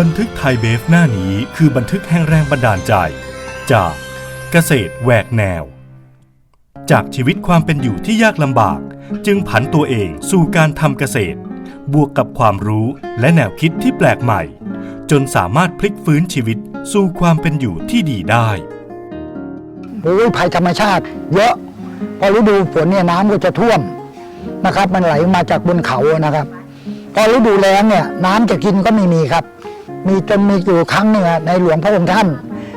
บันทึกไทยเบฟหน้านี้คือบันทึกแห่งแรงบันดาลใจ จากเกษตรแหวกแนว จากชีวิตความเป็นอยู่ที่ยากลำบาก จึงผันตัวเองสู่การทำเกษตร บวกกับความรู้และแนวคิดที่แปลกใหม่ จนสามารถพลิกฟื้นชีวิตสู่ความเป็นอยู่ที่ดีได้โอ้ยภัยธรรมชาติ เยอะ พอฤดูฝนเนี่ยน้ำก็จะท่วมนะครับ มันไหลมาจากบนเขานะครับ พอฤดูแล้งเนี่ย น้ำจะกินก็ไม่มีครับ มีจนมีอยู่ครั้งหนึ่งอะในหลวงพระองค์ท่าน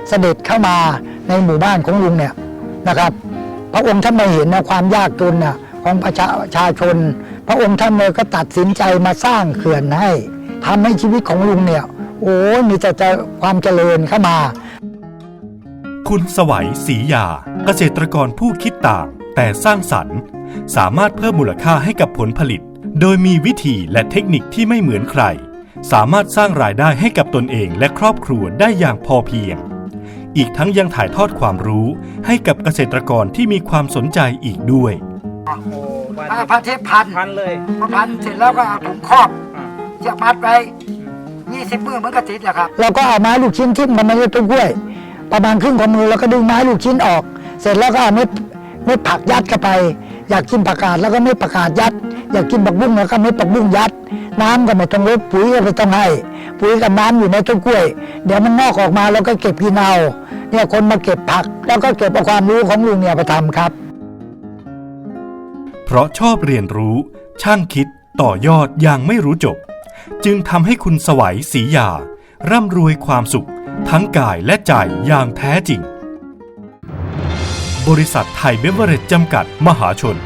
เสด็จเข้ามาในหมู่บ้านของลุงเนี่ยนะครับ พระองค์ท่านมาเห็นนะความยากจนน่ะของประชาชาชน พระองค์ท่านเลยก็ตัดสินใจมาสร้างเขื่อนให้ทำให้ชีวิตของลุงเนี่ย โอ้มีแต่จะความเจริญเข้ามา คุณสวัยศรียาเกษตรกรผู้คิดต่าง แต่สร้างสรรค์สามารถเพิ่มมูลค่าให้กับผลผลิต โดยมีวิธีและเทคนิคที่ไม่เหมือนใคร สามารถสร้างรายได้ให้กับตนเองและครอบครัวได้อย่างพอเพียง อีกทั้งยังถ่ายทอดความรู้ให้กับเกษตรกรที่มีความสนใจอีกด้วย โอ้บ้านผ้าพันเทปพันพันเลยพอพันเสร็จแล้วก็เอาถุงครอบอ่าเชือกมัดไว้ยี่สิบมือมันก็ติดแหละครับ เราก็เอาไม้ลูกชิ้นทิ่มมันไม่ใช่ต้นกล้วย ประมาณครึ่งของมือแล้วก็ดึงไม้ลูกชิ้นออก เสร็จแล้วก็เอาเม็ดเม็ดผักยัดเข้าไป อยากกินผักกาดแล้วก็เม็ดผักกาดยัด อยากกินผักบุ้งแล้วก็เม็ดผักบุ้งยัด น้ำก็ไม่ต้องลดปุ๋ยก็ไม่ต้องให้ ปุ๋ยกับน้ำอยู่ในต้นกล้วย เดี๋ยวมันงอกออกมาแล้วก็เก็บกินเอาเนี่ยคนมาเก็บผัก แล้วก็เก็บเอาความรู้ของลุงเนี่ยไปทำครับ เพราะชอบเรียนรู้ ช่างคิดต่อยอดอย่างไม่รู้จบ จึงทำให้คุณสวัยศรียา ร่ำรวยความสุข ทั้งกายและใจอย่างแท้จริง บริษัทไทยเบเวอเรจจำกัดมหาชน